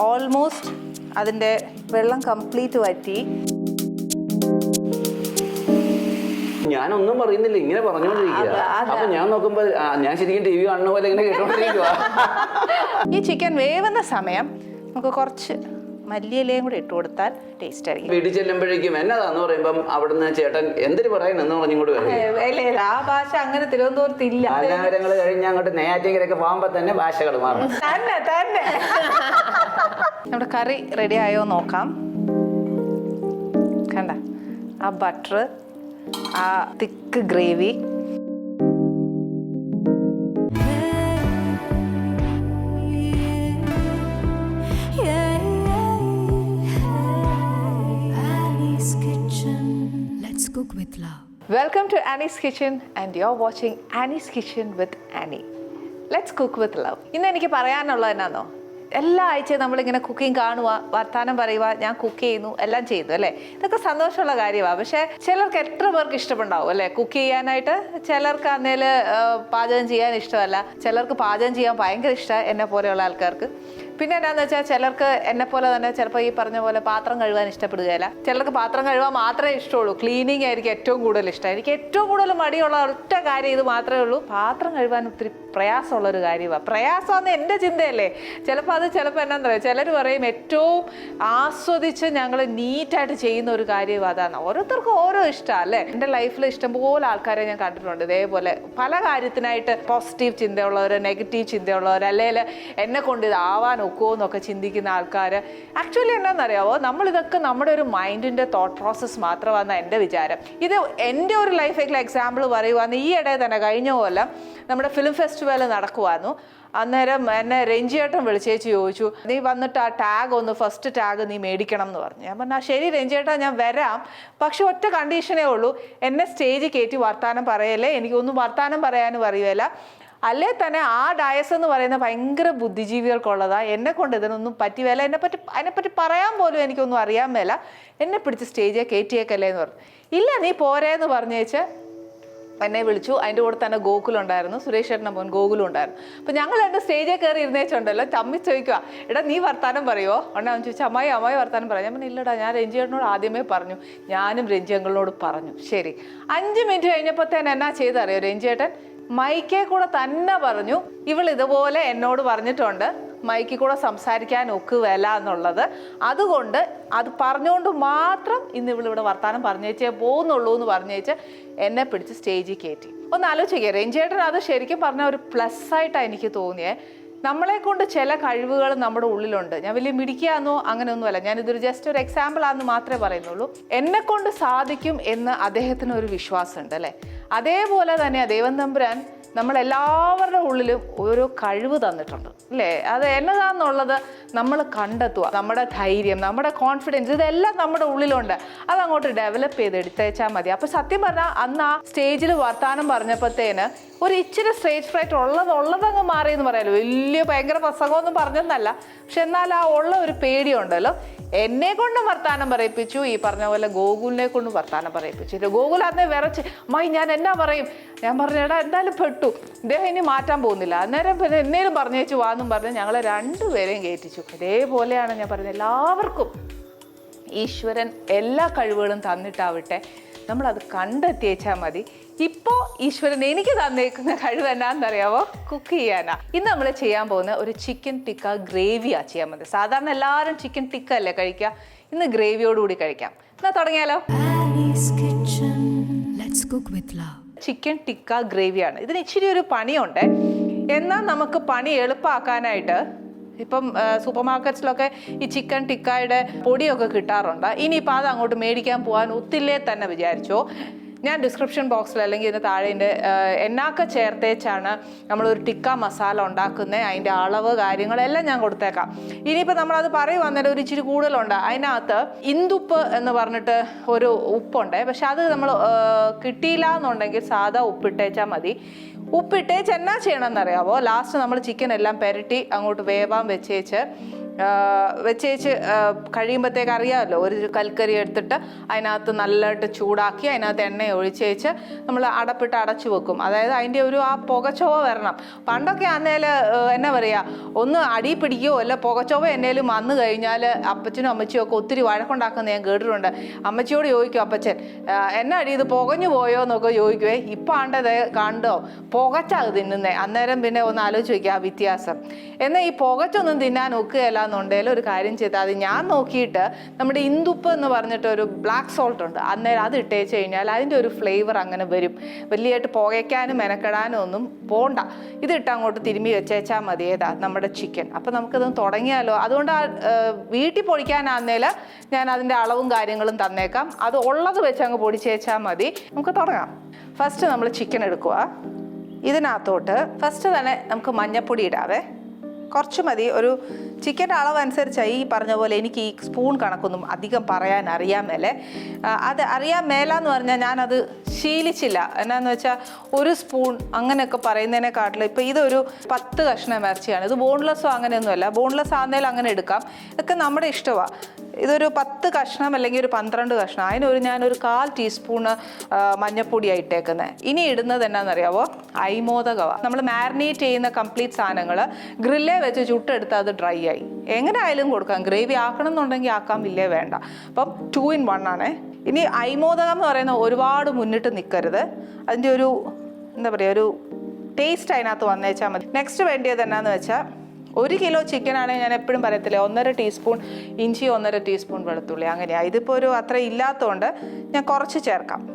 Almost അതിന്റെ വെള്ളം complete വറ്റി. ഞാനൊന്നും പറയുന്നില്ല ഇങ്ങനെ പറഞ്ഞുകൊണ്ടിരിക്കുക അപ്പൊ ഞാൻ നോക്കുമ്പോ ഞാൻ ശരിക്കും ടി വി കാണുന്ന പോലെ ഇങ്ങനെ കേട്ടോണ്ടിരിക്കുക ഈ ചിക്കൻ വേവുന്ന സമയം നമുക്ക് കുറച്ച് മല്ലിയിലയും കൂടി ഇട്ട് കൊടുത്താൽ ടേസ്റ്റ് ആയിരിക്കും. വീട്ടിൽ ചെല്ലുമ്പോഴേക്കും എന്നതാന്ന് പറയുമ്പം അവിടുന്ന് ചേട്ടൻ എന്തിനു പറയുന്നെന്ന് പറഞ്ഞുകൊണ്ട് വരും. ആ ഭാഷ അങ്ങനെ തിരുവനന്തപുരത്ത് ഇല്ല കാലാവരങ്ങൾ കഴിഞ്ഞ് അങ്ങോട്ട് നെയ്യാറ്റിങ്കരൊക്കെ പോകുമ്പോ തന്നെ ഭാഷകൾ മാറും. തന്നെ തന്നെ. നമ്മുടെ കറി റെഡി ആയോ നോക്കാം. കണ്ട ആ ബട്ടർ ആ thick gravy welcome to Annie's kitchen and you are watching Annie's kitchen with Annie let's cook with love ഇന്ന് എനിക്ക് പറയാനുള്ളത് എന്നാന്നോ? എല്ലാ ആഴ്ചയും നമ്മളിങ്ങനെ കുക്കിംഗ് കാണുക വർത്തമാനം പറയുക ഞാൻ കുക്ക് ചെയ്യുന്നു എല്ലാം ചെയ്യുന്നു അല്ലേ? ഇതൊക്കെ സന്തോഷമുള്ള കാര്യമാണ്. പക്ഷേ ചിലർക്ക് എത്ര പേർക്ക് ഇഷ്ടമുണ്ടാവും അല്ലേ? കുക്ക് ചെയ്യാനായിട്ട് ചിലർക്ക് അന്നേൽ പാചകം ചെയ്യാൻ ഇഷ്ടമല്ല. ചിലർക്ക് പാചകം ചെയ്യാൻ ഭയങ്കര ഇഷ്ടമാണ് എന്നെ പോലെയുള്ള ആൾക്കാർക്ക്. പിന്നെ എന്നാന്ന് വെച്ചാൽ ചിലർക്ക് എന്നെ പോലെ തന്നെ ചിലപ്പോൾ ഈ പറഞ്ഞ പോലെ പാത്രം കഴുകാൻ ഇഷ്ടപ്പെടുകയില്ല ചിലർക്ക് പാത്രം കഴുകാൻ മാത്രമേ ഇഷ്ടമുള്ളൂ. ക്ലീനിങ് ആയിരിക്കും ഏറ്റവും കൂടുതൽ ഇഷ്ടം. എനിക്ക് ഏറ്റവും കൂടുതൽ മടിയുള്ള ഒറ്റ കാര്യം ഇത് മാത്രമേ ഉള്ളൂ. പാത്രം കഴുകാൻ ഒത്തിരി പ്രയാസമുള്ളൊരു കാര്യമാണ് പ്രയാസമെന്ന് എന്റെ ചിന്തയല്ലേ. ചിലപ്പോൾ അത് ചിലപ്പോൾ എന്നാന്ന് പറയുക ചിലർ പറയും ഏറ്റവും ആസ്വദിച്ച് ഞങ്ങൾ നീറ്റായിട്ട് ചെയ്യുന്ന ഒരു കാര്യം അതാണ്. ഓരോരുത്തർക്കും ഓരോ ഇഷ്ടമാണ് അല്ലേ? എന്റെ ലൈഫിൽ ഇഷ്ടംപോലെ ആൾക്കാരെ ഞാൻ കണ്ടിട്ടുണ്ട്. ഇതേപോലെ പല കാര്യത്തിനായിട്ട് പോസിറ്റീവ് ചിന്തയുള്ളവർ നെഗറ്റീവ് ചിന്തയുള്ളവർ അല്ലെങ്കിൽ എന്നെ കൊണ്ട് ഇതാവാൻ ഒക്കുമോ എന്നൊക്കെ ചിന്തിക്കുന്ന ആൾക്കാർ ആക്ച്വലി എന്നാണെന്നറിയാവോ നമ്മളിതൊക്കെ നമ്മുടെ ഒരു മൈൻഡിന്റെ തോട്ട് പ്രോസസ്സ് മാത്രമാണ് എന്റെ വിചാരം. ഇത് എന്റെ ഒരു ലൈഫിലെ എക്സാമ്പിൾ പറയുവാന്ന് ഈ ഇടയിൽ തന്നെ കഴിഞ്ഞ കൊല്ലം നമ്മുടെ ഫിലിം ഫെസ്റ്റിവൽ നടക്കുവായിരുന്നു അന്നേരം എന്നെ രഞ്ജിയേട്ടൻ വിളിച്ചേച്ച് ചോദിച്ചു നീ വന്നിട്ട് ആ ടാഗ് ഒന്ന് ഫസ്റ്റ് ടാഗ് നീ മേടിക്കണം എന്ന് പറഞ്ഞു. ഞാൻ പറഞ്ഞു "ആ, ശരി രഞ്ജിയേട്ടാ ഞാൻ വരാം. പക്ഷെ ഒറ്റ കണ്ടീഷനേ ഉള്ളൂ. എന്നെ സ്റ്റേജിൽ കയറ്റി വർത്താനം പറയല്ലേ? എനിക്കൊന്നും വർത്താനം പറയാനും അറിയുകയില്ല അല്ലേ തന്നെ ആ ഡയസ് എന്ന് പറയുന്ന ഭയങ്കര ബുദ്ധിജീവികൾക്കുള്ളതാണ് എന്നെ കൊണ്ട് ഇതിനൊന്നും പറ്റി എന്നെ പറ്റി അതിനെപ്പറ്റി പറയാൻ പോലും എനിക്കൊന്നും അറിയാൻ മേല. എന്നെ പിടിച്ച് സ്റ്റേജിൽ കയറ്റിയേക്കല്ലേ എന്ന് പറഞ്ഞു. ഇല്ല നീ പോരേന്ന് പറഞ്ഞേച്ച് എന്നെ വിളിച്ചു. അതിന്റെ കൂടെ തന്നെ ഗോകുലുണ്ടായിരുന്നു സുരേഷ് ചേട്ടന്റെ മോൻ ഗോകുലും ഉണ്ടായിരുന്നു. അപ്പം ഞങ്ങൾ രണ്ട് സ്റ്റേജിൽ കയറി ഇരുന്നേച്ചുണ്ടല്ലോ. തമ്മി ചോദിക്കുക എടാ നീ വർത്താനം പറയുമോ ഉടനെ അവൻ ചോദിച്ചു അമ്മായി അമ്മായി വർത്താനം പറയാം. ഞാൻ പറഞ്ഞു ഇല്ലടാ ഞാൻ രഞ്ജി ചേട്ടനോട് ആദ്യമേ പറഞ്ഞു. ഞാനും രഞ്ജി രഞ്ജിയങ്ങളോട് പറഞ്ഞു. ശരി. അഞ്ച് മിനിറ്റ് കഴിഞ്ഞപ്പോൾ തന്നെ എന്നാ ചെയ്തറിയോ രഞ്ജിയേട്ടൻ? മൈക്കേ കൂടെ തന്നെ പറഞ്ഞു ഇവൾ ഇതുപോലെ എന്നോട് പറഞ്ഞിട്ടുണ്ട്. മൈക്കി കൂടെ സംസാരിക്കാൻ ഒക്കുകയല്ല എന്നുള്ളത്. അതുകൊണ്ട് അത് പറഞ്ഞുകൊണ്ട് മാത്രം ഇന്ന് ഇവളിവിടെ വർത്താനം പറഞ്ഞേച്ചേ പോകുന്നുള്ളൂ എന്ന് പറഞ്ഞേച്ച് എന്നെ പിടിച്ച് സ്റ്റേജിൽ കയറ്റി. ഒന്ന് ആലോചിക്കുക രഞ്ജേട്ടൻ അത് ശരിക്കും പറഞ്ഞ ഒരു പ്ലസ് ആയിട്ടാണ് എനിക്ക് തോന്നിയേ. നമ്മളെ കൊണ്ട് ചില കഴിവുകൾ നമ്മുടെ ഉള്ളിലുണ്ട്. ഞാൻ വലിയ മിടിക്കാന്നോ അങ്ങനെയൊന്നുമല്ല. ഞാനിതൊരു ജസ്റ്റ് ഒരു എക്സാമ്പിൾ ആണെന്ന് മാത്രമേ പറയുന്നുള്ളൂ. എന്നെ കൊണ്ട് സാധിക്കും എന്ന് അദ്ദേഹത്തിന് ഒരു വിശ്വാസമുണ്ട് അല്ലേ? അതേപോലെ തന്നെ ദൈവം തമ്പുരാൻ നമ്മളെല്ലാവരുടെ ഉള്ളിലും ഓരോ കഴിവ് തന്നിട്ടുണ്ട് അല്ലേ? അത് എന്നതാന്നുള്ളത് നമ്മൾ കണ്ടെത്തുക. നമ്മുടെ ധൈര്യം നമ്മുടെ കോൺഫിഡൻസ് ഇതെല്ലാം നമ്മുടെ ഉള്ളിലുണ്ട്. അതങ്ങോട്ട് ഡെവലപ്പ് ചെയ്ത് എടുത്തേച്ചാൽ മതി. അപ്പോൾ സത്യം പറഞ്ഞാൽ അന്ന് ആ സ്റ്റേജിൽ വർത്താനം പറഞ്ഞപ്പോഴത്തേന് ഒരു ഇച്ചിരി സ്റ്റേജ് ഫ്രൈറ്റ് ഉള്ളത് ഉള്ളതങ്ങ് മാറി എന്ന് പറയാലോ. വലിയ ഭയങ്കര പ്രസംഗമൊന്നും പറഞ്ഞെന്നല്ല. പക്ഷെ എന്നാൽ ആ ഉള്ള ഒരു പേടിയുണ്ടല്ലോ. എന്നെ കൊണ്ടും വർത്താനം പറയിപ്പിച്ചു. ഈ പറഞ്ഞ പോലെ ഗോകുലിനെ കൊണ്ടും വർത്താനം പറയിപ്പിച്ചു. ഗോകുൽ അന്നേ വിറച്ച് മൈ ഞാൻ എന്നാ പറയും? ഞാൻ പറഞ്ഞു എടാ എന്തായാലും പെട്ടു. ഇദ്ദേഹം ഇനി മാറ്റാൻ പോകുന്നില്ല. അന്നേരം പിന്നെ എന്നേലും പറഞ്ഞേച്ചു വാന്നും പറഞ്ഞ് ഞങ്ങളെ രണ്ടുപേരെയും കയറ്റിച്ചു ഇതേപോലെയാണ് ഞാൻ പറഞ്ഞത്. എല്ലാവർക്കും ഈശ്വരൻ എല്ലാ കഴിവുകളും തന്നിട്ടാവട്ടെ. നമ്മളത് കണ്ടെത്തിയേച്ചാൽ മതി. ഇപ്പോൾ ഈശ്വരൻ എനിക്ക് തന്നേക്കുന്ന കഴിവ് എന്നാണെന്നറിയാവോ? കുക്ക് ചെയ്യാനാ. ഇന്ന് നമ്മൾ ചെയ്യാൻ പോകുന്ന ഒരു ചിക്കൻ ടിക്ക ഗ്രേവിയാണ് ചെയ്യാൻ മതി സാധാരണ എല്ലാവരും ചിക്കൻ ടിക്ക അല്ലേ കഴിക്കുക ഇന്ന് ഗ്രേവിയോടുകൂടി കഴിക്കാം. എന്നാൽ തുടങ്ങിയാലോ? ചിക്കൻ ടിക്ക ഗ്രേവിയാണ് ഇതിന് ഇച്ചിരി ഒരു പണിയുണ്ട്. എന്നാൽ നമുക്ക് പണി എളുപ്പമാക്കാനായിട്ട് ഇപ്പം സൂപ്പർ മാർക്കറ്റ്സിലൊക്കെ ഈ ചിക്കൻ ടിക്കായുടെ പൊടിയൊക്കെ കിട്ടാറുണ്ട്. ഇനിയിപ്പോൾ അത് അങ്ങോട്ട് മേടിക്കാൻ പോകാൻ ഒത്തില്ലേ തന്നെ വിചാരിച്ചോ. ഞാൻ ഡിസ്ക്രിപ്ഷൻ ബോക്സിൽ അല്ലെങ്കിൽ ഇതിന് താഴെ എന്റെ എന്നാക്ക ചേർത്തേച്ചാണ് നമ്മളൊരു ടിക്ക മസാല ഉണ്ടാക്കുന്നത് അതിന്റെ അളവ് കാര്യങ്ങളെല്ലാം ഞാൻ കൊടുത്തേക്കാം. ഇനിയിപ്പോൾ നമ്മളത് പറയുവാന്നേരം ഒരു ഇച്ചിരി കൂടുതലുണ്ട്. അതിനകത്ത് ഇന്ദുപ്പ് എന്ന് പറഞ്ഞിട്ട് ഒരു ഉപ്പുണ്ട്. പക്ഷെ അത് നമ്മൾ കിട്ടിയില്ല എന്നുണ്ടെങ്കിൽ സാധാ ഉപ്പിട്ടേച്ചാൽ മതി. ഉപ്പിട്ടേച്ച് എന്നാ ചെയ്യണമെന്നറിയാവോ? ലാസ്റ്റ് നമ്മൾ ചിക്കൻ എല്ലാം പെരട്ടി അങ്ങോട്ട് വേവാൻ വെച്ചേച്ച് വെച്ചേച്ച് കഴിയുമ്പോഴത്തേക്ക് അറിയാമല്ലോ ഒരു കൽക്കരി എടുത്തിട്ട് അതിനകത്ത് നല്ലതായിട്ട് ചൂടാക്കി അതിനകത്ത് എണ്ണ ഒഴിച്ചേച്ച് നമ്മൾ അടപ്പിട്ട് അടച്ചു വെക്കും. അതായത് അതിന്റെ ഒരു ആ പുകച്ചോവ വരണം. പണ്ടൊക്കെ ആന്നേൽ എന്നാ പറയുക ഒന്ന് അടി പിടിക്കുകയോ അല്ല പുകച്ചോവ എന്നേലും വന്നു കഴിഞ്ഞാൽ അപ്പച്ചനും അമ്മച്ചിയും ഒക്കെ ഒത്തിരി വഴക്കുണ്ടാക്കുന്ന ഞാൻ കേട്ടിട്ടുണ്ട്. അമ്മച്ചിയോട് ചോദിക്കും അപ്പച്ചൻ "ആ, എന്നാ അടി ഇത് പുകഞ്ഞു പോയോ എന്നൊക്കെ ചോദിക്കുവേ ഇപ്പം ആണ്ടത് കണ്ടോ പുകച്ചാ തിന്നുന്നേ. അന്നേരം പിന്നെ ഒന്ന് ആലോചിച്ച് വയ്ക്കുക ആ വ്യത്യാസം. എന്നാൽ ഈ പുകച്ചൊന്നും തിന്നാൻ ഒക്കുകയല്ല എന്നുണ്ടെങ്കിൽ ഒരു കാര്യം ചെയ്താൽ ഞാൻ നോക്കിയിട്ട് നമ്മുടെ ഇന്ദുപ്പ് എന്ന് പറഞ്ഞിട്ട് ഒരു ബ്ലാക്ക് സോൾട്ട് ഉണ്ട്. അന്നേരം അത് ഇട്ടേച്ച് കഴിഞ്ഞാൽ അതിന്റെ ഒരു ഫ്ലേവർ അങ്ങനെ വരും. വലിയായിട്ട് പുകയ്ക്കാനും മെനക്കെടാനും ഒന്നും പോണ്ട. ഇതിട്ട് അങ്ങോട്ട് തിരുമ്മി വെച്ചേച്ചാൽ മതി. ഏതാ? നമ്മുടെ ചിക്കൻ അപ്പം നമുക്കത് തുടങ്ങിയാലോ? അതുകൊണ്ട് ആ വീട്ടിൽ പൊടിക്കാനാന്നേൽ ഞാൻ അതിന്റെ അളവും കാര്യങ്ങളും തന്നേക്കാം. അത് ഉള്ളത് വെച്ച് അങ്ങ് പൊടിച്ചേച്ചാൽ മതി. നമുക്ക് തുടങ്ങാം. ഫസ്റ്റ് നമ്മൾ ചിക്കൻ എടുക്കുക ഇതിനകത്തോട്ട് ഫസ്റ്റ് തന്നെ നമുക്ക് മഞ്ഞപ്പൊടി ഇടാവേ. കുറച്ച് മതി. ഒരു ചിക്കന്റെ അളവ് അനുസരിച്ചായി ഈ പറഞ്ഞ പോലെ എനിക്ക് ഈ സ്പൂൺ കണക്കൊന്നും അധികം പറയാൻ അറിയാൻ മേലെ. അത് അറിയാൻ മേലാന്ന് പറഞ്ഞാൽ ഞാനത് ശീലിച്ചില്ല. എന്നാന്ന് വെച്ചാൽ ഒരു സ്പൂൺ അങ്ങനെയൊക്കെ പറയുന്നതിനെക്കാട്ടിലും ഇപ്പോൾ ഇതൊരു പത്ത് കഷ്ണം ഇറച്ചിയാണ്. ഇത് ബോൺലെസ്സോ അങ്ങനെയൊന്നുമല്ല. ബോൺലെസ് ആണെങ്കിലും അങ്ങനെ എടുക്കാം. ഇതൊക്കെ നമ്മുടെ ഇഷ്ടമാണ് ഇതൊരു പത്ത് കഷ്ണം അല്ലെങ്കിൽ ഒരു പന്ത്രണ്ട് കഷ്ണം. അതിനൊരു ഞാനൊരു കാൽ ടീസ്പൂണ് മഞ്ഞപ്പൊടിയാണ് ഇട്ടേക്കുന്നത് ഇനി ഇടുന്നത് എന്നാണെന്നറിയാവോ ഐമോദകവ നമ്മൾ മാരിനേറ്റ് ചെയ്യുന്ന കംപ്ലീറ്റ് സാധനങ്ങൾ ഗ്രില്ലേ വെച്ച് ചുട്ടെടുത്ത് അത് ഡ്രൈ ആയി. എങ്ങനെ ആയാലും കൊടുക്കാം. ഗ്രേവി ആക്കണം എന്നുണ്ടെങ്കിൽ ആക്കാം ഇല്ലേ വേണ്ട. അപ്പം ടു ഇൻ വൺ ആണേ. ഇനി ഐമോദകം എന്ന് പറയുന്ന ഒരുപാട് മുന്നിട്ട് നിൽക്കരുത് അതിന്റെ ഒരു എന്താ പറയുക ഒരു ടേസ്റ്റ് അതിനകത്ത് വന്നേച്ചാൽ മതി. നെക്സ്റ്റ് വേണ്ടിയത് എന്നാന്ന് വെച്ചാൽ ഒരു കിലോ ചിക്കൻ ആണെങ്കിൽ ഞാൻ എപ്പോഴും പറയത്തില്ല ഒന്നര ടീസ്പൂൺ ഇഞ്ചി ഒന്നര ടീസ്പൂൺ വെളുത്തുള്ളി. അങ്ങനെയാണ് ഇതിപ്പോൾ ഒരു അത്ര ഇല്ലാത്തതുകൊണ്ട് ഞാൻ കുറച്ച് ചേർക്കാം.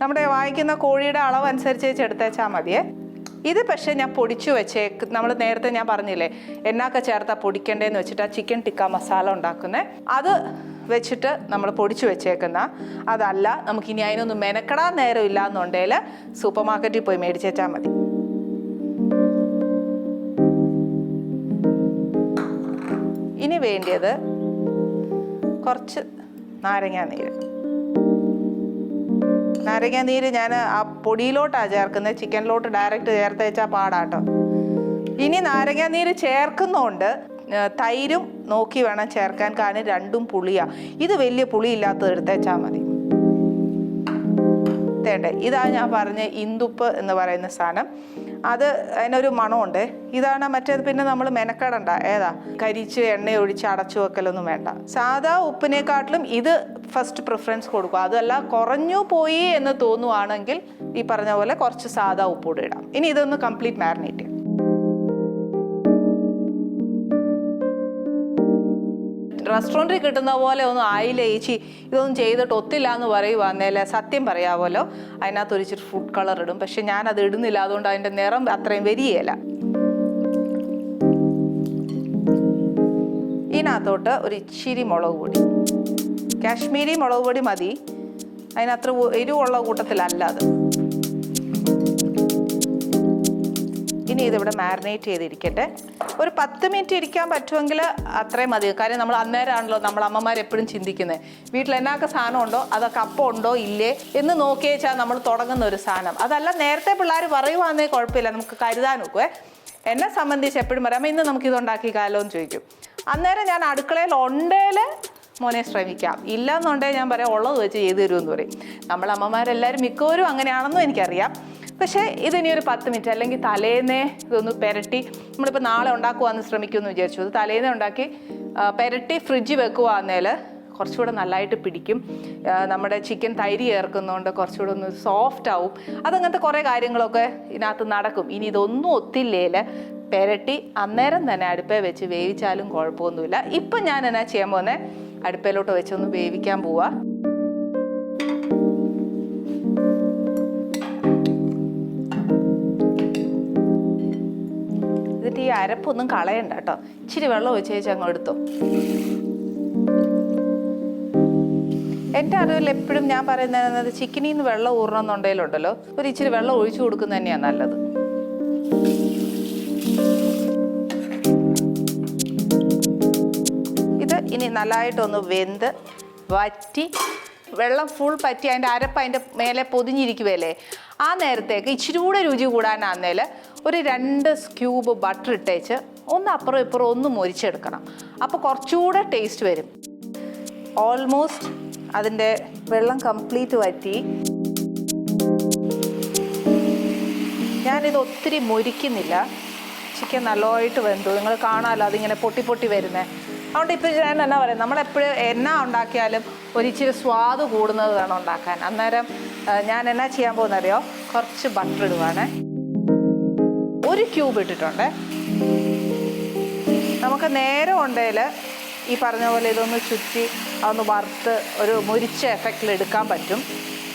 നമ്മുടെ വായിക്കുന്ന കോഴിയുടെ അളവ് അനുസരിച്ച് എടുത്തേച്ചാൽ മതിയേ. ഇത് പക്ഷേ ഞാൻ പൊടിച്ചു വെച്ചേ നമ്മൾ നേരത്തെ ഞാൻ പറഞ്ഞില്ലേ എന്നൊക്കെ ചേർത്താ പൊടിക്കണ്ടേന്ന് വെച്ചിട്ട് ആ ചിക്കൻ ടിക്ക മസാല ഉണ്ടാക്കുന്നത് അത് വെച്ചിട്ട് നമ്മൾ പൊടിച്ചു വെച്ചേക്കുന്ന അതല്ല നമുക്കിനി അതിനൊന്നും മെനക്കെടാൻ നേരം ഇല്ല എന്നുണ്ടെങ്കിൽ സൂപ്പർ മാർക്കറ്റിൽ പോയി മേടിച്ചേച്ചാൽ മതി. ഇനി വേണ്ടിയത് കുറച്ച് നാരങ്ങാ നീര്. നാരങ്ങാ നീര് ഞാൻ ആ പൊടിയിലോട്ടാണ് ചേർക്കുന്നത് ചിക്കനിലോട്ട് ഡയറക്റ്റ് ചേർത്ത് വെച്ചാൽ പാടാട്ടോ. ഇനി നാരങ്ങാ നീര് ചേർക്കുന്നതുകൊണ്ട് തൈരും നോക്കി വേണം ചേർക്കാൻ കാരണം രണ്ടും പുളിയാ. ഇത് വലിയ പുളി ഇല്ലാത്തത് എടുത്തേച്ചാൽ മതി. തേണ്ടേ ഇതാണ് ഞാൻ പറഞ്ഞ ഇന്ദുപ്പ് എന്ന് പറയുന്ന സാധനം. അത് അതിനൊരു മണമുണ്ട്. ഇതാണ് മറ്റേത്. പിന്നെ നമ്മൾ മെനക്കെടണ്ട. ഏതാ? കരിച്ച് എണ്ണ ഒഴിച്ച് അടച്ചു വെക്കലൊന്നും വേണ്ട. സാധാ ഉപ്പിനെക്കാട്ടിലും ഇത് ഫസ്റ്റ് പ്രിഫറൻസ് കൊടുക്കുക അതല്ല കുറഞ്ഞു പോയി എന്ന് തോന്നുവാണെങ്കിൽ ഈ പറഞ്ഞ പോലെ കുറച്ച് സാധാ ഉപ്പ് കൂടി ഇടാം. ഇനി ഇതൊന്ന് കംപ്ലീറ്റ് മാരിനേറ്റ് ചെയ്യാം. റെസ്റ്റോറന്റിൽ കിട്ടുന്ന പോലെ ഒന്നും ആയില്ല ചേച്ചി ഇതൊന്നും ചെയ്തിട്ട് ഒത്തില്ല എന്ന് പറയുവാന്നേല സത്യം പറയാമല്ലോ അതിനകത്ത് ഒരു ഇച്ചിരി ഫുഡ് കളർ ഇടും. പക്ഷെ ഞാൻ അത് ഇടുന്നില്ല അതുകൊണ്ട് അതിന്റെ നിറം അത്രയും വരികയില്ല. ഇതിനകത്തോട്ട് ഒരു ഇച്ചിരി മുളക് പൊടി. കാശ്മീരി മുളക് പൊടി മതി. അതിനത്ര എരിവുള്ള കൂട്ടത്തിലല്ല അത്. ഇനി ഇതിവിടെ മാരിനേറ്റ് ചെയ്തിരിക്കട്ടെ. ഒരു പത്ത് മിനിറ്റ് ഇരിക്കാൻ പറ്റുമെങ്കിൽ അത്രയും മതി. കാര്യം നമ്മൾ അന്നേരമാണല്ലോ നമ്മൾ അമ്മമാർ എപ്പോഴും ചിന്തിക്കുന്നത് വീട്ടിൽ എന്നാക്ക സാധനം ഉണ്ടോ? അതൊക്കെ അപ്പം ഉണ്ടോ? ഇല്ലേ? എന്ന് നോക്കി വെച്ചാൽ നമ്മൾ തുടങ്ങുന്ന ഒരു സാധനം. അതല്ല നേരത്തെ പിള്ളേർ പറയുവാന്നേ കുഴപ്പമില്ല. നമുക്ക് കരുതാൻ നോക്കുവേ എന്നെ സംബന്ധിച്ച് എപ്പോഴും പറയാം. "അമ്മ, ഇന്ന് നമുക്ക് ഇതുണ്ടാക്കി കാലോ എന്ന് ചോദിക്കും. അന്നേരം ഞാൻ അടുക്കളയിൽ ഉണ്ടേൽ മോനെ ശ്രമിക്കാം. ഇല്ലെന്നുണ്ടെങ്കിൽ ഞാൻ പറയാം ഉള്ളത് വെച്ച് ചെയ്തു തരുമെന്ന് പറയും. നമ്മൾ അമ്മമാരെല്ലാവരും മിക്കവരും അങ്ങനെയാണെന്നും എനിക്കറിയാം. പക്ഷേ ഇതിനി ഒരു പത്ത് മിനിറ്റ് അല്ലെങ്കിൽ തലേന്നേ ഇതൊന്ന് പെരട്ടി നമ്മളിപ്പോൾ നാളെ ഉണ്ടാക്കുവാന്ന് ശ്രമിക്കുമെന്ന് വിചാരിച്ചു. അത് തലേന്നേ ഉണ്ടാക്കി പെരട്ടി ഫ്രിഡ്ജ് വെക്കുവാന്നേൽ കുറച്ചുകൂടെ നല്ലതായിട്ട് പിടിക്കും. നമ്മുടെ ചിക്കൻ തൈര് ചേർക്കുന്നതുകൊണ്ട് കുറച്ചുകൂടെ ഒന്ന് സോഫ്റ്റ് ആവും. അതങ്ങനത്തെ കുറേ കാര്യങ്ങളൊക്കെ ഇതിനകത്ത് നടക്കും. ഇനി ഇതൊന്നും ഒത്തില്ലേൽ പെരട്ടി അന്നേരം തന്നെ അടുപ്പേ വെച്ച് വേവിച്ചാലും കുഴപ്പമൊന്നുമില്ല. ഇപ്പം ഞാൻ എന്നാ ചെയ്യാൻ പോകുന്നത് അടുപ്പയിലോട്ട് വെച്ചൊന്ന് വേവിക്കാൻ പോവാ. അരപ്പൊന്നും കളയണ്ട കേട്ടോ. ഇച്ചിരി വെള്ളം ഒഴിച്ച് വെച്ച് അങ്ങ് എടുത്തു. എന്റെ അറിവിൽ എപ്പോഴും ഞാൻ പറയുന്നത് ചിക്കനിൽ നിന്ന് വെള്ളം ഊറണമെന്നുണ്ടെങ്കിലുണ്ടല്ലോ ഒരു ഇച്ചിരി വെള്ളം ഒഴിച്ചു കൊടുക്കുന്നത് തന്നെയാണ് നല്ലത്. ഇത് ഇനി നല്ലതായിട്ടൊന്ന് വെന്ത് വറ്റി വെള്ളം ഫുൾ പറ്റി അതിന്റെ അരപ്പ് അതിന്റെ മേലെ പൊതിഞ്ഞിരിക്കുവല്ലേ? ആ നേരത്തേക്ക് ഇച്ചിരി കൂടെ രുചി കൂടാനാന്നേൽ ഒരു രണ്ട് ക്യൂബ് ബട്ടർ ഇട്ടേച്ച് ഒന്ന് അപ്പുറം ഇപ്പുറം ഒന്ന് മുരിച്ചെടുക്കണം. അപ്പോൾ കുറച്ചുകൂടെ ടേസ്റ്റ് വരും. ഓൾമോസ്റ്റ് അതിന്റെ വെള്ളം കംപ്ലീറ്റ് വറ്റി. ഞാനിത് ഒത്തിരി മുരിക്കുന്നില്ല. ചിക്കൻ നല്ലതായിട്ട് വെന്തു. നിങ്ങൾ കാണാമല്ലോ അതിങ്ങനെ പൊട്ടി പൊട്ടി വരുന്നത് അതുകൊണ്ട് ഇപ്പോൾ ഞാൻ എന്നാ പറയുക നമ്മളെപ്പോഴും എന്നാ ഉണ്ടാക്കിയാലും ഒരിച്ചിരി സ്വാദ് കൂടുന്നത് വേണം ഉണ്ടാക്കാൻ. അന്നേരം ഞാൻ എന്നാ ചെയ്യാൻ പോകുന്നറിയോ? കുറച്ച് ബട്ടർ ഇടുവാണേ. ഒരു ക്യൂബ് ഇട്ടിട്ടുണ്ട്. നമുക്ക് നേരം ഉണ്ടെങ്കിൽ ഈ പറഞ്ഞ പോലെ ഇതൊന്ന് ചുറ്റി അതൊന്ന് വറുത്ത് ഒരു മുരിച്ച എഫക്റ്റിൽ എടുക്കാൻ പറ്റും.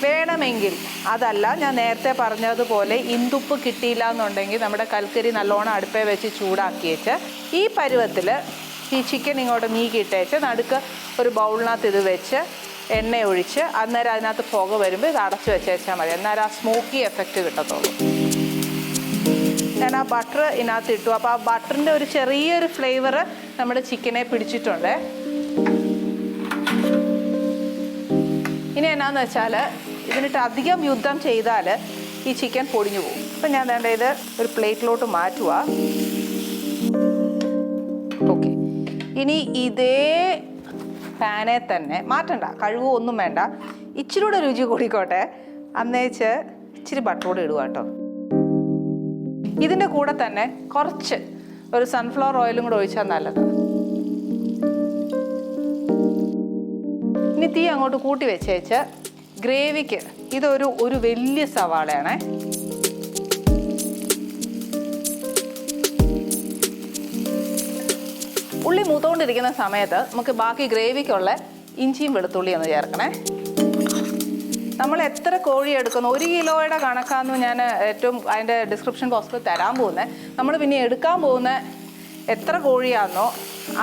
വേണമെങ്കിൽ അതല്ല ഞാൻ നേരത്തെ പറഞ്ഞതുപോലെ ഇന്തുപ്പ് കിട്ടിയില്ല എന്നുണ്ടെങ്കിൽ നമ്മുടെ കൽക്കരി നല്ലോണം അടുപ്പേ വെച്ച് ചൂടാക്കിയേച്ച് ഈ പരുവത്തിൽ ഈ ചിക്കൻ ഇങ്ങോട്ട് നീക്കിയിട്ടേച്ച് നടുക്ക് ഒരു ബൗളിനകത്ത് ഇത് വെച്ച് എണ്ണ ഒഴിച്ച് അന്നേരം അതിനകത്ത് പുക വരുമ്പോൾ ഇത് അടച്ച് വെച്ചേച്ചാൽ മതി. അന്നേരം ആ സ്മോക്കി എഫക്റ്റ് കിട്ടത്തുള്ളൂ. ഞാൻ ആ ബട്ടർ ഇതിനകത്ത് ഇട്ടു. അപ്പോൾ ആ ബട്ടറിന്റെ ഒരു ചെറിയൊരു ഫ്ലേവർ നമ്മുടെ ചിക്കനെ പിടിച്ചിട്ടുണ്ട്. ഇനി എന്നാന്ന് വെച്ചാൽ ഇതിനിട്ട് അധികം യുദ്ധം ചെയ്താൽ ഈ ചിക്കൻ പൊടിഞ്ഞു പോകും. അപ്പം ഞാൻ വേണ്ട ഇത് ഒരു പ്ലേറ്റിലോട്ട് മാറ്റുക ഓക്കെ ഇനി ഇതേ പാനെ തന്നെ മാറ്റണ്ട കഴുകുക ഒന്നും വേണ്ട. ഇച്ചിരി കൂടെ രുചി കൂടിക്കോട്ടെ. അന്നേച്ച് ഇച്ചിരി ബട്ടറോട് ഇടുക കേട്ടോ. ഇതിന്റെ കൂടെ തന്നെ കുറച്ച് ഒരു സൺഫ്ലവർ ഓയിലും കൂടെ ഒഴിച്ചാൽ നല്ലത്. ഇനി തീ അങ്ങോട്ട് കൂട്ടി വെച്ചേച്ച് ഗ്രേവിക്ക് ഇതൊരു ഒരു വലിയ സവാളയാണേ. ഉള്ളി മൂത്തുകൊണ്ടിരിക്കുന്ന സമയത്ത് നമുക്ക് ബാക്കി ഗ്രേവിക്കുള്ള ഇഞ്ചിയും വെളുത്തുള്ളിയും ഒന്ന് ചേർക്കണേ. നമ്മൾ എത്ര കോഴി എടുക്കുന്നു? ഒരു കിലോയുടെ കണക്കാന്ന് ഞാൻ ഏറ്റവും അതിന്റെ ഡിസ്ക്രിപ്ഷൻ ബോക്സിൽ തരാൻ പോകുന്നത് നമ്മൾ പിന്നെ എടുക്കാൻ പോകുന്ന എത്ര കോഴിയാണെന്നോ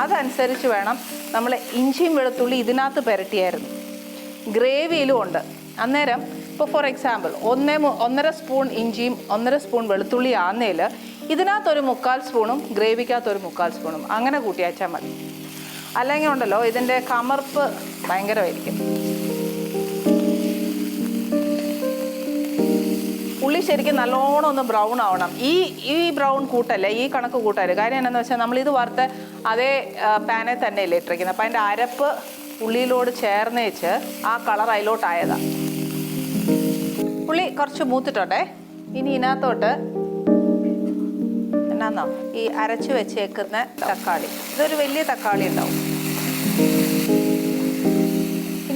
അതനുസരിച്ച് വേണം നമ്മൾ ഇഞ്ചിയും വെളുത്തുള്ളി ഇതിനകത്ത് പുരട്ടിയായിരുന്നു. ഗ്രേവിയിലും ഉണ്ട്. അന്നേരം ഇപ്പോൾ ഫോർ എക്സാമ്പിൾ ഒന്നേ ഒന്നര സ്പൂൺ ഇഞ്ചിയും ഒന്നര സ്പൂൺ വെളുത്തുള്ളി ആന്നേൽ ഇതിനകത്തൊരു മുക്കാൽ സ്പൂണും ഗ്രേവിക്കകത്തൊരു മുക്കാൽ സ്പൂണും അങ്ങനെ കൂട്ടിയാച്ചാൽ മതി. അല്ലെങ്കിൽ ഉണ്ടല്ലോ ഇതിന്റെ കമർപ്പ് ഭയങ്കരമായിരിക്കും. ഉള്ളി ശരിക്കും നല്ലോണം ഒന്ന് ബ്രൗൺ ആവണം. ഈ ഈ ബ്രൗൺ കൂട്ടല്ലേ ഈ കണക്ക് കൂട്ടല്ലേ? കാര്യം എന്താണെന്ന് വെച്ചാൽ നമ്മൾ ഇത് വറുത്ത് അതേ പാനെ തന്നെയല്ലേ ഇട്ടിരിക്കുന്നത്. അപ്പം അതിന്റെ അരപ്പ് ഉള്ളിയിലോട് ചേർന്ന് വെച്ച് ആ കളർ അതിലോട്ടായതാ ഉള്ളി കുറച്ച് മൂത്തിട്ടോട്ടെ? ഇനി ഇതിനകത്തോട്ട് എന്നാന്നോ? ഈ അരച്ച് വെച്ചേക്കുന്ന തക്കാളി. ഇതൊരു വലിയ തക്കാളി ഉണ്ടാവും.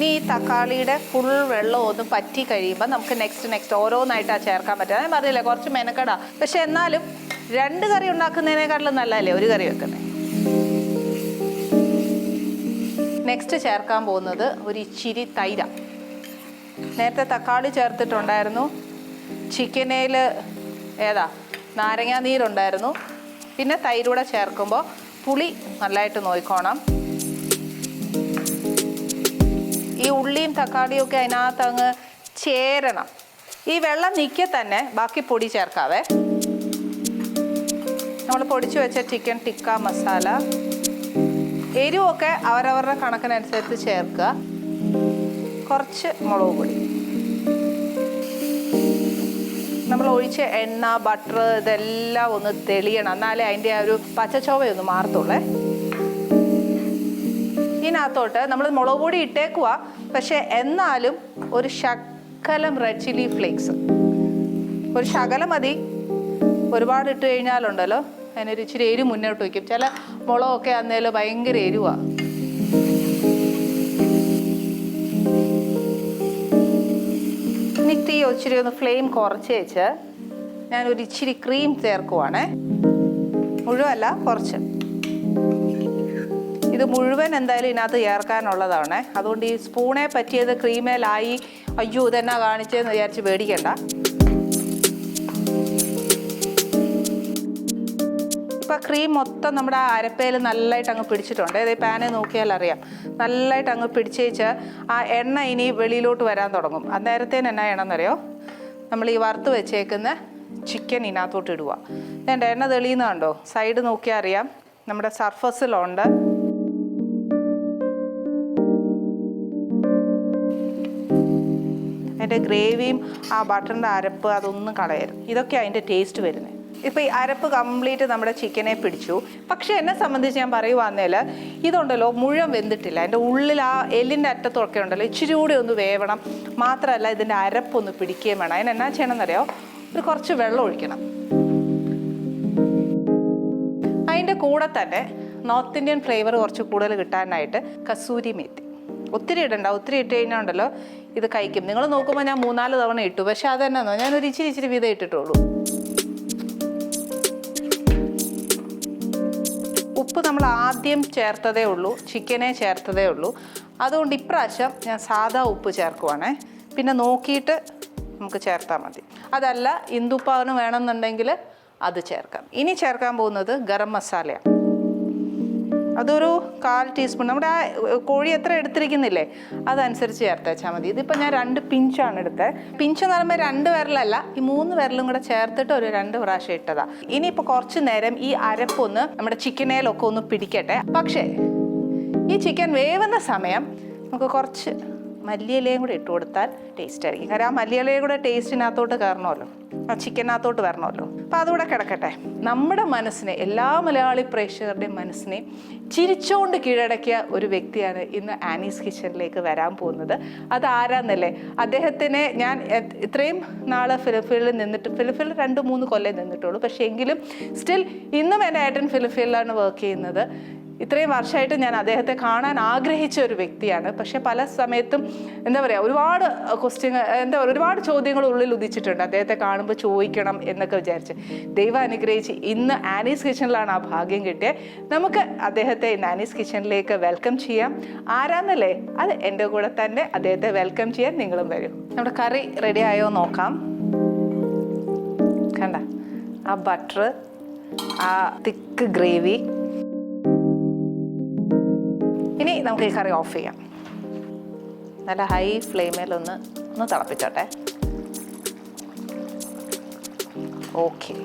ഇനി ഈ തക്കാളിയുടെ ഫുൾ വെള്ളം ഒന്ന് പറ്റി കഴിയുമ്പോൾ നമുക്ക് നെക്സ്റ്റ് നെക്സ്റ്റ് ഓരോന്നായിട്ടാണ് ചേർക്കാൻ പറ്റുക. ഞാൻ കുറച്ച് മെനക്കെടാ. പക്ഷെ എന്നാലും രണ്ട് കറി ഉണ്ടാക്കുന്നതിനേക്കാട്ടിലും നല്ലതല്ലേ ഒരു കറി വെക്കുന്നത് നെക്സ്റ്റ് ചേർക്കാൻ പോകുന്നത് ഒരു ഇച്ചിരി തൈര. നേരത്തെ തക്കാളി ചേർത്തിട്ടുണ്ടായിരുന്നു. ചിക്കനേൽ ഏതാ? നാരങ്ങാ നീരുണ്ടായിരുന്നു പിന്നെ തൈരൂടെ ചേർക്കുമ്പോൾ പുളി നല്ലതായിട്ട് നോയിക്കോണം. ഈ ഉള്ളിയും തക്കാളിയും ഒക്കെ അതിനകത്ത് അങ്ങ് ചേരണം. ഈ വെള്ളം നിൽക്കെ തന്നെ ബാക്കി പൊടി ചേർക്കാവേ. നമ്മൾ പൊടിച്ചു വെച്ച ചിക്കൻ ടിക്ക മസാല. എരിവൊക്കെ അവരവരുടെ കണക്കിനനുസരിച്ച് ചേർക്കുക. കുറച്ച് മുളക് പൊടി. നമ്മൾ ഒഴിച്ച എണ്ണ ബട്ടർ ഇതെല്ലാം ഒന്ന് തെളിയണം. എന്നാലേ അതിന്റെ ആ ഒരു പച്ചച്ചോവയൊന്ന് മാറത്തുള്ളേ. ഇതിനകത്തോട്ട് നമ്മൾ മുളക് പൊടി ഇട്ടേക്കുക പക്ഷെ എന്നാലും ഒരു ശക്കലം റെഡ് ചില്ലി ഫ്ലേക്സ് ഒരു ശകലം മതി. ഒരുപാട് ഇട്ട് കഴിഞ്ഞാലുണ്ടല്ലോ. അതിനൊരു ഇച്ചിരി എരി മുന്നോട്ട് വയ്ക്കും. ചില മുളകൊക്കെ അന്നേലും ഭയങ്കര എരിവാ. ഇനി തീ ഒച്ചിരി ഒന്ന് ഫ്ലെയിം കുറച്ച് വെച്ച് ഞാനൊരു ഇച്ചിരി ക്രീം ചേർക്കുവാണേ. മുഴുവല്ല കുറച്ച്. ഇത് മുഴുവൻ എന്തായാലും ഇതിനകത്ത് ചേർക്കാനുള്ളതാണ്. അതുകൊണ്ട് ഈ സ്പൂണെ പറ്റിയത് ക്രീമേലായി അയ്യോ ഇതെന്നാ കാണിച്ചതെന്ന് വിചാരിച്ച് പേടിക്കണ്ട. ഇപ്പം ക്രീം മൊത്തം നമ്മുടെ അരപ്പയിൽ നല്ലതായിട്ട് അങ്ങ് പിടിച്ചിട്ടുണ്ട്. ഇത് പാനെ നോക്കിയാൽ അറിയാം നല്ലതായിട്ട് അങ്ങ് പിടിച്ചേച്ച് ആ എണ്ണ ഇനി വെളിയിലോട്ട് വരാൻ തുടങ്ങും. അന്നേരത്തേന് എന്നാ ചെയ്യണമെന്നറിയോ? നമ്മൾ ഈ വറുത്ത് വെച്ചേക്കുന്ന ചിക്കൻ ഇതിനകത്തോട്ട് ഇടുക. എന്റെ എണ്ണ തെളിയുന്ന കണ്ടോ? സൈഡ് നോക്കിയാൽ അറിയാം. നമ്മുടെ സർഫസിലുണ്ട്. അതിന്റെ ഗ്രേവിയും ആ ബട്ടറിന്റെ അരപ്പ് അതൊന്നും കളയരുത്. ഇതൊക്കെ അതിന്റെ ടേസ്റ്റ് വരുന്നത് ഇപ്പോൾ ഈ അരപ്പ് കംപ്ലീറ്റ് നമ്മുടെ ചിക്കനെ പിടിച്ചു. പക്ഷേ എന്നെ സംബന്ധിച്ച് ഞാൻ പറയുവാന്നേൽ ഇതുണ്ടല്ലോ മുഴുവൻ വെന്തിട്ടില്ല. എന്റെ ഉള്ളിൽ ആ എല്ലിന്റെ അറ്റത്തൊക്കെ ഉണ്ടല്ലോ ഇച്ചിരി കൂടി ഒന്ന് വേവണം. മാത്രമല്ല ഇതിന്റെ അരപ്പൊന്ന് പിടിക്കുകയും വേണം. അതിന് എന്നാ ചെയ്യണമെന്നറിയോ? ഒരു കുറച്ച് വെള്ളം ഒഴിക്കണം. അതിന്റെ കൂടെ തന്നെ നോർത്ത് ഇന്ത്യൻ ഫ്ലേവർ കുറച്ച് കൂടുതൽ കിട്ടാനായിട്ട് കസൂരി മേത്തി. ഒത്തിരി ഇടണ്ട ഒത്തിരി ഇട്ട് കഴിഞ്ഞാൽ ഉണ്ടല്ലോ ഇത് കഴിക്കും. നിങ്ങൾ നോക്കുമ്പോൾ ഞാൻ മൂന്നാൽ തവണ ഇട്ടു. പക്ഷെ ഞാൻ ഒരു ഇച്ചിരി ഇച്ചിരി വീതം ഇട്ടിട്ടുള്ളൂ. ഉപ്പ് നമ്മൾ ആദ്യം ചേർത്തതേ ഉള്ളൂ. ചിക്കനെ ചേർത്തതേ ഉള്ളൂ. അതുകൊണ്ട് ഇപ്രാവശ്യം ഞാൻ സാധാ ഉപ്പ് ചേർക്കുവാണേ. പിന്നെ നോക്കിയിട്ട് നമുക്ക് ചേർത്താൽ മതി. അതല്ല ഇന്ദുപ്പാവിന് വേണമെന്നുണ്ടെങ്കിൽ അത് ചേർക്കാം. ഇനി ചേർക്കാൻ പോകുന്നത് ഗരം മസാലയാണ്. അതൊരു കാൽ ടീസ്പൂൺ. നമ്മുടെ ആ കോഴി എത്ര എടുത്തിരിക്കുന്നില്ലേ? അതനുസരിച്ച് ചേർത്തേച്ചാൽ മതി. ഇതിപ്പോൾ ഞാൻ രണ്ട് പിഞ്ചാണ് എടുത്തത് പിഞ്ച് എന്ന് പറയുമ്പോൾ രണ്ട് വിരലല്ല ഈ മൂന്ന് വിരലും കൂടെ ചേർത്തിട്ട് ഒരു രണ്ട് പ്രാവശ്യം ഇട്ടതാ. ഇനിയിപ്പോൾ കുറച്ച് നേരം ഈ അരപ്പൊന്ന് നമ്മുടെ ചിക്കനേലൊക്കെ ഒന്ന് പിടിക്കട്ടെ. പക്ഷേ ഈ ചിക്കൻ വേവുന്ന സമയം നമുക്ക് കുറച്ച് മല്ലിയിലയും കൂടെ ഇട്ട് കൊടുത്താൽ ടേസ്റ്റ് ആയിരിക്കും. കാരണം ആ മല്ലിയിലയും കൂടെ ടേസ്റ്റിനകത്തോട്ട് കയറണമല്ലോ. ആ ചിക്കനകത്തോട്ട് വരണമല്ലോ. അപ്പം അതുകൂടെ കിടക്കട്ടെ. നമ്മുടെ മനസ്സിനെ എല്ലാ മലയാളി പ്രേക്ഷകരുടെയും മനസ്സിനെ ചിരിച്ചുകൊണ്ട് കീഴടക്കിയ ഒരു വ്യക്തിയാണ് ഇന്ന് ആനീസ് കിച്ചണിലേക്ക് വരാൻ പോകുന്നത്. അത് ആരാന്നല്ലേ? അദ്ദേഹത്തിനെ ഞാൻ ഇത്രയും നാളെ ഫിലിഫീൽഡിൽ നിന്നിട്ട് ഫിലിഫീൽഡിൽ രണ്ട് മൂന്ന് കൊല്ലം നിന്നിട്ടുള്ളൂ. പക്ഷേ എങ്കിലും സ്റ്റിൽ ഇന്നും എന്റെ ഏട്ടൻ ഫിലിഫീൽഡിലാണ് വർക്ക് ചെയ്യുന്നത്. ഇത്രയും വർഷമായിട്ട് ഞാൻ അദ്ദേഹത്തെ കാണാൻ ആഗ്രഹിച്ച ഒരു വ്യക്തിയാണ്. പക്ഷെ പല സമയത്തും എന്താ പറയുക ഒരുപാട് ക്വസ്റ്റ്യൻ എന്താ പറയുക ഒരുപാട് ചോദ്യങ്ങൾ ഉള്ളിൽ ഉദിച്ചിട്ടുണ്ട്. അദ്ദേഹത്തെ കാണുമ്പോൾ ചോദിക്കണം എന്നൊക്കെ വിചാരിച്ച്. ദൈവം അനുഗ്രഹിച്ച് ഇന്ന് ആനീസ് കിച്ചണിലാണ് ആ ഭാഗ്യം കിട്ടിയത് നമുക്ക് അദ്ദേഹത്തെ ഇന്ന് ആനീസ് കിച്ചണിലേക്ക് വെൽക്കം ചെയ്യാം. ആരാന്നല്ലേ? അത് എന്റെ കൂടെ തന്നെ അദ്ദേഹത്തെ വെൽക്കം ചെയ്യാൻ നിങ്ങളും വരും. നമ്മുടെ കറി റെഡി ആയോ നോക്കാം. കണ്ട ആ ബട്ടർ ആ തിക്ക് ഗ്രേവി ഇനി നമുക്ക് ഈ കറി ഓഫ് ചെയ്യാം. നല്ല ഹൈ ഫ്ലെയിമിൽ ഒന്ന് ഒന്ന് തിളപ്പിച്ചോട്ടെ. ഓക്കെ.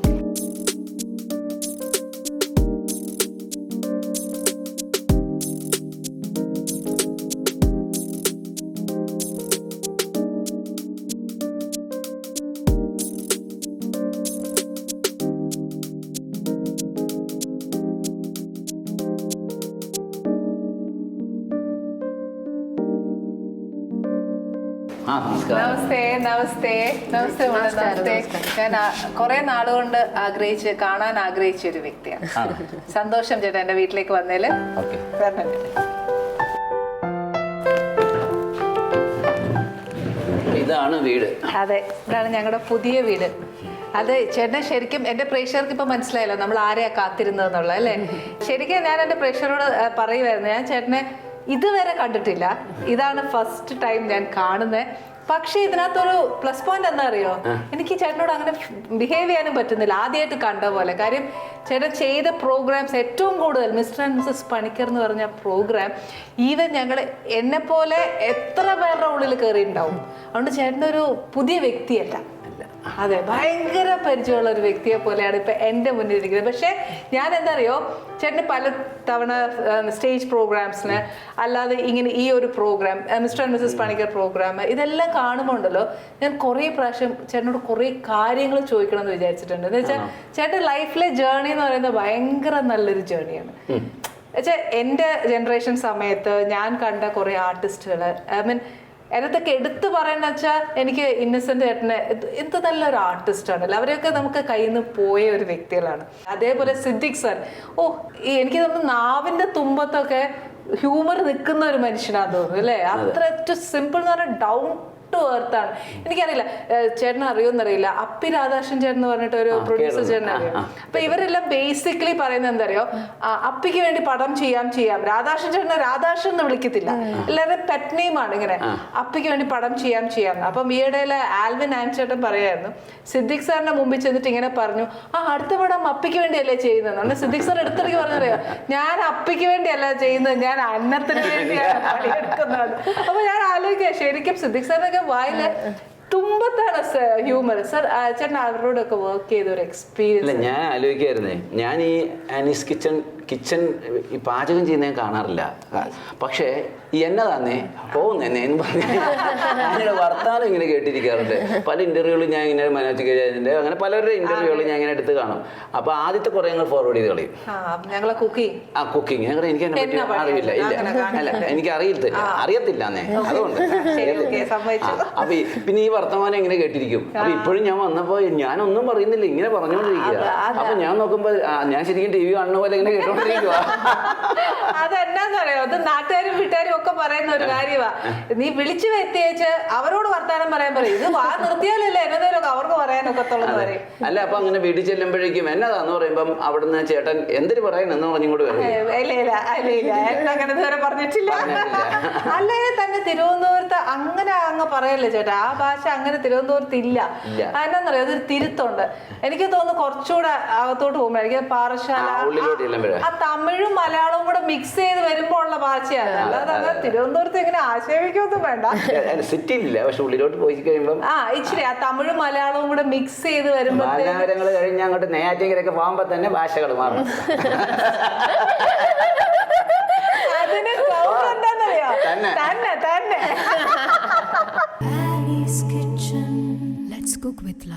നമസ്തേ. നമസ്തേ നമസ്തേ. ഞാൻ കുറെ നാളുകൊണ്ട് ആഗ്രഹിച്ച് കാണാൻ ആഗ്രഹിച്ച ഒരു വ്യക്തിയാണ്. സന്തോഷം ചേട്ടാ എന്റെ വീട്ടിലേക്ക് വന്നേൽ. ഓക്കെ. ഇതാണ് വീട്. അതെ ഇതാണ് ഞങ്ങളുടെ പുതിയ വീട്. അതെ ചേട്ടനെ ശരിക്കും എന്റെ പ്രേക്ഷകർക്ക് ഇപ്പൊ മനസ്സിലായല്ലോ നമ്മൾ ആരെയാ കാത്തിരുന്നതെന്നുള്ള അല്ലേ? ശരിക്കും ഞാൻ എന്റെ പ്രേക്ഷകരോട് പറയുമായിരുന്നു ഞാൻ ചേട്ടനെ ഇതുവരെ കണ്ടിട്ടില്ല. ഇതാണ് ഫസ്റ്റ് ടൈം ഞാൻ കാണുന്നത് പക്ഷേ ഇതിനകത്തൊരു പ്ലസ് പോയിന്റ് എന്താ അറിയോ എനിക്ക് ചേട്ടനോട് അങ്ങനെ ബിഹേവ് ചെയ്യാനും പറ്റുന്നില്ല. ആദ്യമായിട്ട് കണ്ട പോലെ. കാര്യം ചേട്ടൻ ചെയ്ത പ്രോഗ്രാംസ് ഏറ്റവും കൂടുതൽ മിസ്റ്റർ ആൻഡ് മിസ്സസ് പണിക്കർ എന്ന് പറഞ്ഞ പ്രോഗ്രാം ഈവൻ ഞങ്ങൾ എന്നെ പോലെ എത്ര പേരുടെ ഉള്ളിൽ കയറിയിട്ടുണ്ടാവും അതുകൊണ്ട് ചേട്ടനൊരു പുതിയ വ്യക്തിയല്ല. അതെ ഭയങ്കര പരിചയമുള്ള ഒരു വ്യക്തിയെ പോലെയാണ് ഇപ്പൊ എന്റെ മുന്നിൽ ഇരിക്കുന്നത്. പക്ഷെ ഞാൻ എന്താ അറിയോ ചേട്ടന് പല തവണ സ്റ്റേജ് പ്രോഗ്രാംസിന് അല്ലാതെ ഇങ്ങനെ ഈ ഒരു program mister and missus Panicker program ഇതെല്ലാം കാണുമ്പോൾ ഉണ്ടല്ലോ ഞാൻ കുറേ പ്രാവശ്യം ചേട്ടനോട് കുറേ കാര്യങ്ങൾ ചോദിക്കണം എന്ന് വിചാരിച്ചിട്ടുണ്ട്. എന്ന് വെച്ചാൽ ചേട്ടൻ ലൈഫിലെ ജേർണി എന്ന് പറയുന്നത് ഭയങ്കര നല്ലൊരു ജേർണിയാണ് വെച്ചാൽ എന്റെ ജനറേഷൻ സമയത്ത് ഞാൻ കണ്ട കുറേ ആർട്ടിസ്റ്റുകൾ ഐ മീൻ എന്നത്തൊക്കെ എടുത്തു പറയുന്ന വെച്ചാൽ എനിക്ക് ഇന്നസെന്റ് ഏട്ടനെ എന്ത് നല്ലൊരു ആർട്ടിസ്റ്റ് ആണല്ലോ അവരെയൊക്കെ നമുക്ക് കയ്യിൽ നിന്ന് പോയ ഒരു വ്യക്തികളാണ്. അതേപോലെ സിദ്ദിഖ് സാർ. ഓ എനിക്ക് തോന്നുന്നു നാവിന്റെ തുമ്പത്തൊക്കെ ഹ്യൂമർ നിൽക്കുന്ന ഒരു മനുഷ്യനാ തോന്നുന്നു അല്ലേ? അത്ര ഏറ്റവും സിമ്പിൾ എന്ന് പറഞ്ഞാൽ ഡൗൺ ടു എർത്ത് ആണ് എനിക്കറിയില്ല ചേട്ടൻ അറിയോന്നറിയില്ല അപ്പി രാധാകൃഷ്ണൻ ചേട്ടൻ എന്ന് പറഞ്ഞിട്ട് ഒരു പ്രൊഡ്യൂസർ ചേട്ടൻ അറിയാം. അപ്പൊ ഇവരെല്ലാം ബേസിക്കലി പറയുന്നത് എന്താ അറിയോ ആ, അപ്പിക്ക് വേണ്ടി പടം ചെയ്യാം ചെയ്യാം. രാധാകൃഷ്ണൻ ചേട്ടനെ രാധാകൃഷ്ണൻ എന്ന് വിളിക്കത്തില്ല. എല്ലാവരും പെറ്റ് നെയിമാണ് ഇങ്ങനെ. അപ്പിക്ക് വേണ്ടി പടം ചെയ്യാം ചെയ്യാം. അപ്പം ഈയിടെയിലെ ആൽവിൻ ആൻഡ് ചേട്ടൻ പറയായിരുന്നു സിദ്ദിഖ് സാറിന്റെ മുമ്പിൽ ചെന്നിട്ട് ഇങ്ങനെ പറഞ്ഞു ആ അടുത്ത പടം അപ്പിക്ക് വേണ്ടിയല്ലേ ചെയ്യുന്നത്? അന്ന് സിദ്ദിഖ് സാർ എടുത്തിറങ്ങി പറഞ്ഞറിയോ ഞാൻ അപ്പിക്ക് വേണ്ടിയല്ല ചെയ്യുന്നത് ഞാൻ അന്നത്തിന് വേണ്ടിയാണ് പണിയെടുക്കുന്നത്. അപ്പൊ ഞാൻ ആലോചിക്കുക ശരിക്കും സിദ്ദിഖ് സാറിനൊക്കെ വായിൽ തുമ്പത്താണ് ഹ്യൂമർ സർ ചേട്ടൻ അവരോടൊക്കെ വർക്ക് ചെയ്ത ഒരു എക്സ്പീരിയൻസ് ഞാൻ ആലോചിക്കായിരുന്നേ. ഞാൻ ഈ ആനീസ് കിച്ചൺ കിച്ചൺ ഈ പാചകം ചെയ്യുന്ന കാണാറില്ല. പക്ഷേ ഈ എന്നതാന്നേ പോകുന്നെന്നെ എന്ന് പറഞ്ഞ് വർത്താനം ഇങ്ങനെ കേട്ടിരിക്കാറുണ്ട്. പല ഇന്റർവ്യൂകളും ഞാൻ ഇങ്ങനെ മനോജ് കഴിഞ്ഞിട്ടുണ്ട് അങ്ങനെ പലരുടെ ഇന്റർവ്യൂകളും ഞാൻ ഇങ്ങനെ എടുത്ത് കാണും. അപ്പൊ ആദ്യത്തെ കുറെ ഞങ്ങൾ ഫോർവേഡ് ചെയ്ത് കളയും. ആ കുക്കിംഗ് ഞങ്ങൾ എനിക്ക് അതിനെ പറ്റി അറിയില്ല. ഇല്ല. അല്ല എനിക്ക് അറിയത്തില്ല അറിയത്തില്ല. എന്നേ അതുകൊണ്ട് അപ്പൊ പിന്നെ ഈ വർത്തമാനം എങ്ങനെ കേട്ടിരിക്കും? അപ്പൊ ഇപ്പോഴും ഞാൻ വന്നപ്പോ ഞാനൊന്നും പറയുന്നില്ല. ഇങ്ങനെ പറഞ്ഞുകൊണ്ടിരിക്കുക. അപ്പൊ ഞാൻ നോക്കുമ്പോ ഞാൻ ശരിക്കും ടി വി കാണുന്ന പോലെ ഇങ്ങനെ കേട്ടോണ്ടിരിക്കുക അതെന്നാന്നറിയോ? അത് നാട്ടുകാരും വീട്ടുകാരും ഒക്കെ പറയുന്ന ഒരു കാര്യമാ നീ വിളിച്ചു വരുത്തിയേച്ച് അവരോട് വർത്താനം പറയാൻ പറയും. ഇത് വാ നിർത്തിയാലല്ലേ എന്നതേലൊക്കെ അവർക്ക് പറയാനൊക്കത്തുള്ളത് എന്ന് പറയും. അല്ല അപ്പൊ അങ്ങനെ വീട്ടിൽ ചെല്ലുമ്പോഴേക്കും എന്നതാന്ന് പറയുമ്പം അവിടുന്ന് ചേട്ടൻ എന്തിനു പറഞ്ഞുകൊണ്ട് വരും. ഇല്ല ഇല്ല ഇല്ല അങ്ങനെ ഇതുവരെ പറഞ്ഞിട്ടില്ല. അല്ലെങ്കിൽ തന്നെ തിരുവനന്തപുരത്ത് അങ്ങനെ അങ്ങ് പറയല്ലേ ചേട്ടാ? ആ ഭാഷ അങ്ങനെ തിരുവനന്തപുരത്ത് ഇല്ല. എന്നാന്ന് അതെന്നറിയോ അതൊരു തിരുത്തുണ്ട്. എനിക്ക് തോന്നുന്നു കുറച്ചുകൂടെ അകത്തോട്ട് പോകുമ്പോഴേക്കും പാറശാല ആ, തമിഴും മലയാളവും കൂടെ മിക്സ് ചെയ്ത് വരുമ്പോ ഉള്ള ഭാഷയാണ്. അല്ലാതെ അങ്ങനെ തിരുവനന്തപുരത്ത് ഇങ്ങനെ ആശയവിക്കൊന്നും വേണ്ട. സിറ്റിയിലില്ല പക്ഷെ ഉള്ളിലോട്ട് പോയി കഴിയുമ്പോ ആ ഇച്ചിരി ആ തമിഴും മലയാളവും കൂടെ മിക്സ് ചെയ്ത് വരുമ്പോൾ ബാലാനഗരങ്ങൾ കഴിഞ്ഞ് അങ്ങോട്ട് നെയ്യാറ്റിങ്കരൊക്കെ പോകുമ്പോ തന്നെ ഭാഷകൾ മാറും. അതിന് തന്നെ. തന്നെ തന്നെ. Annie's Kitchen. Let's cook with love.